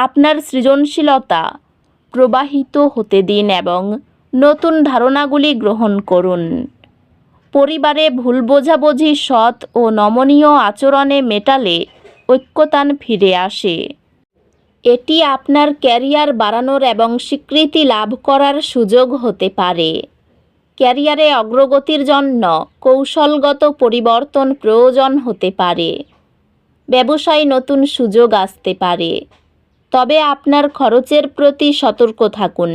আপনার সৃজনশীলতা প্রবাহিত হতে দিন এবং নতুন ধারণাগুলি গ্রহণ করুন। পরিবারে ভুল বোঝাবুঝি সৎ ও নমনীয় আচরণে মেটালে ঐক্যতান ফিরে আসে। এটি আপনার ক্যারিয়ার বাড়ানোর এবং স্বীকৃতি লাভ করার সুযোগ হতে পারে। ক্যারিয়ারে অগ্রগতির জন্য কৌশলগত পরিবর্তন প্রয়োজন হতে পারে। ব্যবসায় নতুন সুযোগ আসতে পারে। তবে আপনার খরচের প্রতি সতর্ক থাকুন।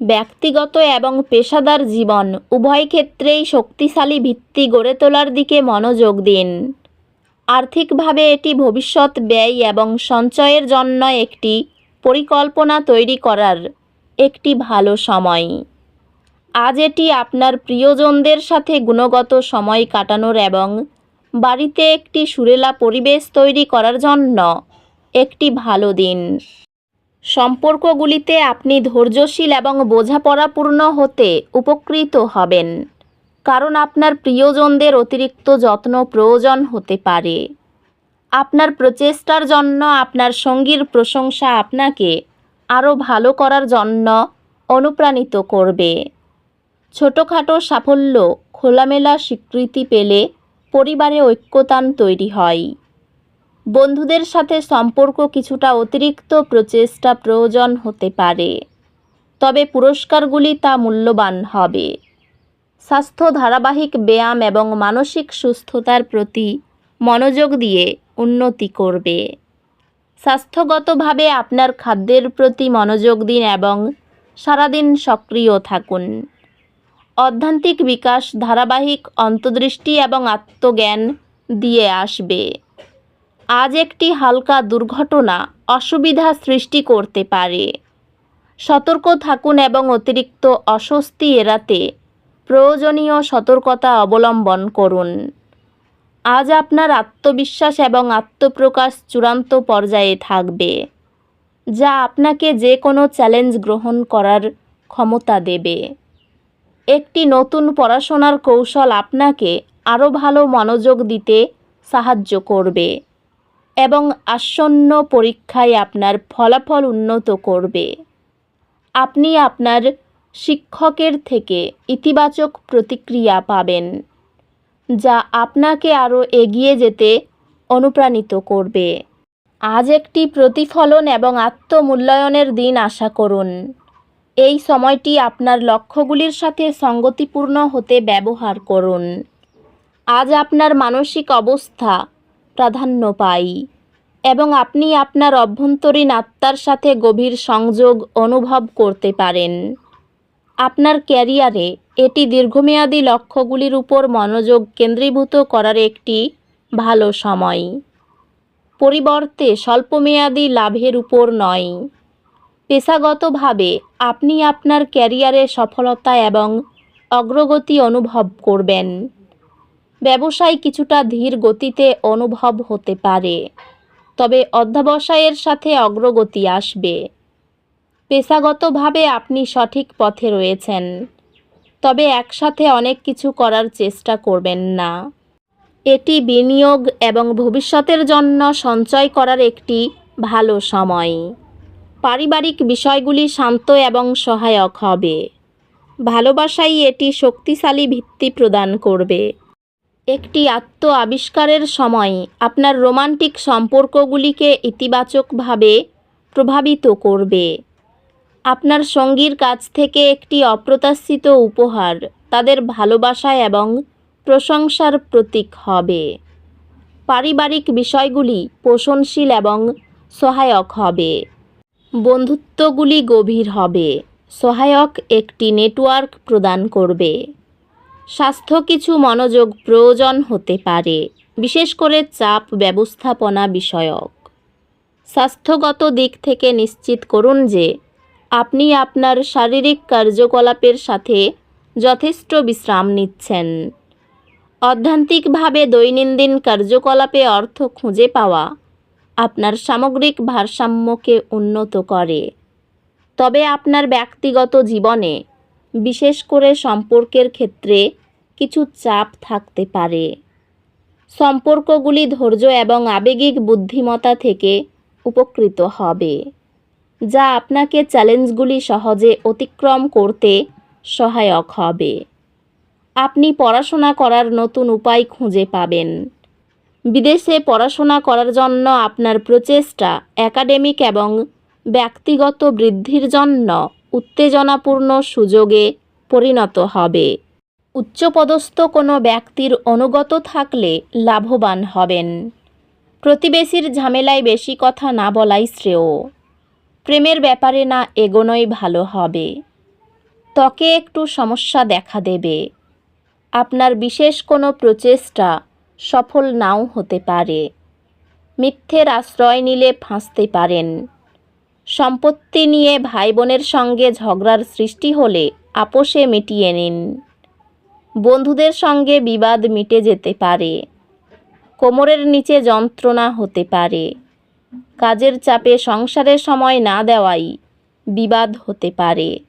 ব্যক্তিগত এবং পেশাদার জীবন, উভয় ক্ষেত্রেই শক্তিশালী ভিত্তি গড়ে তোলার দিকে মনোযোগ দিন। আর্থিকভাবে এটি ভবিষ্যৎ ব্যয় এবং সঞ্চয়ের জন্য একটি পরিকল্পনা তৈরি করার একটি ভালো সময়। আজ এটি আপনার প্রিয়জনদের সাথে গুণগত সময় কাটানোর এবং বাড়িতে একটি সুরেলা পরিবেশ তৈরি করার জন্য একটি ভালো দিন। সম্পর্কগুলিতে আপনি ধৈর্যশীল এবং বোঝাপড়াপূর্ণ হতে উপকৃত হবেন, কারণ আপনার প্রিয়জনদের অতিরিক্ত যত্ন প্রয়োজন হতে পারে। আপনার প্রচেষ্টার জন্য আপনার সঙ্গীর প্রশংসা আপনাকে আরও ভালো করার জন্য অনুপ্রাণিত করবে। ছোটোখাটো সাফল্য খোলামেলা স্বীকৃতি পেলে পরিবারে ঐক্যতান তৈরি হয়। বন্ধুদের সাথে সম্পর্ক কিছুটা অতিরিক্ত প্রচেষ্টা প্রয়োজন হতে পারে। তবে পুরস্কারগুলি তা মূল্যবান হবে। স্বাস্থ্য, ধারাবাহিক ব্যায়াম এবং মানসিক সুস্থতার প্রতি মনোযোগ দিয়ে উন্নতি করবে। স্বাস্থ্যগতভাবে আপনার খাদ্যের প্রতি মনোযোগ দিন এবং সারাদিন সক্রিয় থাকুন। অধ্যান্তিক বিকাশ, ধারাবাহিক অন্তর্দৃষ্টি এবং আত্মজ্ঞান দিয়ে আসবে। আজ একটি হালকা দুর্ঘটনা অসুবিধা সৃষ্টি করতে পারে। সতর্ক থাকুন এবং অতিরিক্ত অস্বস্তি এড়াতে প্রয়োজনীয় সতর্কতা অবলম্বন করুন। আজ আপনার আত্মবিশ্বাস এবং আত্মপ্রকাশ চূড়ান্ত পর্যায়ে থাকবে, যা আপনাকে যে কোনো চ্যালেঞ্জ গ্রহণ করার ক্ষমতা দেবে। একটি নতুন পড়াশোনার কৌশল আপনাকে আরও ভালো মনোযোগ দিতে সাহায্য করবে। এবং আসন্ন পরীক্ষায় আপনার ফলাফল উন্নত করবে। আপনি আপনার শিক্ষকের থেকে ইতিবাচক প্রতিক্রিয়া পাবেন, যা আপনাকে আরও এগিয়ে যেতে অনুপ্রাণিত করবে। আজ একটি প্রতিফলন এবং আত্মমূল্যায়নের দিন আশা করুন। এই সময়টি আপনার লক্ষ্যগুলির সাথে সঙ্গতিপূর্ণ হতে ব্যবহার করুন। আজ আপনার মানসিক অবস্থা প্রাধান্য পাই এবং আপনি আপনার অভ্যন্তরীণ আত্মার সাথে গভীর সংযোগ অনুভব করতে পারেন। আপনার ক্যারিয়ারে এটি দীর্ঘমেয়াদী লক্ষ্যগুলির উপর মনোযোগ কেন্দ্রীভূত করার একটি ভালো সময়। পরিবর্তে স্বল্পমেয়াদী লাভের উপর নয়। পেশাগতভাবে আপনি আপনার ক্যারিয়ারে সফলতা এবং অগ্রগতি অনুভব করবেন। ব্যবসায় কিছুটা ধীর গতিতে অনুভব হতে পারে। তবে অধ্যবসায়ের সাথে অগ্রগতি আসবে। পেশাগতভাবে আপনি সঠিক পথে রয়েছেন। তবে একসাথে অনেক কিছু করার চেষ্টা করবেন না। এটি বিনিয়োগ এবং ভবিষ্যতের জন্য সঞ্চয় করার একটি ভালো সময়। পারিবারিক বিষয়গুলি শান্ত এবং সহায়ক হবে। ভালোবাসাই এটি শক্তিশালী ভিত্তি প্রদান করবে। একটি আত্ম আবিষ্কারের সময় আপনার রোমান্টিক সম্পর্কগুলিকে ইতিবাচকভাবে প্রভাবিত করবে। আপনার সঙ্গীর কাছ থেকে একটি অপ্রত্যাশিত উপহার তাদের ভালোবাসা এবং প্রশংসার প্রতীক হবে। পারিবারিক বিষয়গুলি পোষণশীল এবং সহায়ক হবে। বন্ধুত্বগুলি গভীর হবে। সহায়ক একটি নেটওয়ার্ক প্রদান করবে। স্বাস্থ্য কিছু মনোযোগ প্রয়োজন হতে পারে, বিশেষ করে চাপ ব্যবস্থাপনা বিষয়ক। স্বাস্থ্যগত দিক থেকে নিশ্চিত করুন যে, আপনি আপনার শারীরিক কার্যকলাপের সাথে যথেষ্ট বিশ্রাম নিচ্ছেন। অধ্যান্তিকভাবে দৈনন্দিন কার্যকলাপে অর্থ খুঁজে পাওয়া আপনার সামগ্রিক ভারসাম্যকে উন্নত করে। তবে আপনার ব্যক্তিগত জীবনে বিশেষ করে সম্পর্কের ক্ষেত্রে কিছু চাপ থাকতে পারে। সম্পর্কগুলি ধৈর্য এবং আবেগিক বুদ্ধিমত্তা থেকে উপকৃত হবে, যা আপনাকে চ্যালেঞ্জগুলি সহজে অতিক্রম করতে সহায়ক হবে। আপনি পড়াশোনা করার নতুন উপায় খুঁজে পাবেন। বিদেশে পড়াশোনা করার জন্য আপনার প্রচেষ্টা একাডেমিক এবং ব্যক্তিগত বৃদ্ধির জন্য উত্তেজনাপূর্ণ সুযোগে পরিণত হবে। উচ্চপদস্থ কোনো ব্যক্তির অনুগত থাকলে লাভবান হবেন। প্রতিবেশীর ঝামেলায় বেশি কথা না বলাই শ্রেয়। প্রেমের ব্যাপারে না এগোনোই ভালো হবে। ত্বকে একটু সমস্যা দেখা দেবে। আপনার বিশেষ কোনো প্রচেষ্টা সফল নাও হতে পারে। মিথ্যের আশ্রয় নিলে ফাঁসতে পারেন। সম্পত্তি নিয়ে ভাই বোনের সঙ্গে ঝগড়ার সৃষ্টি হলে আপোষে মিটিয়ে নিন। বন্ধুদের সঙ্গে বিবাদ মিটে যেতে পারে। কোমরের নিচে যন্ত্রণা হতে পারে। কাজের চাপে সংসারের সময় না দেওয়াই বিবাদ হতে পারে।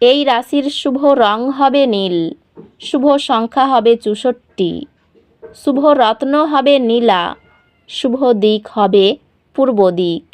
এই রাশির শুভ রং হবে নীল, শুভ সংখ্যা হবে চৌষট্টি, শুভ রত্ন হবে নীলা, শুভ দিক হবে পূর্ব দিক।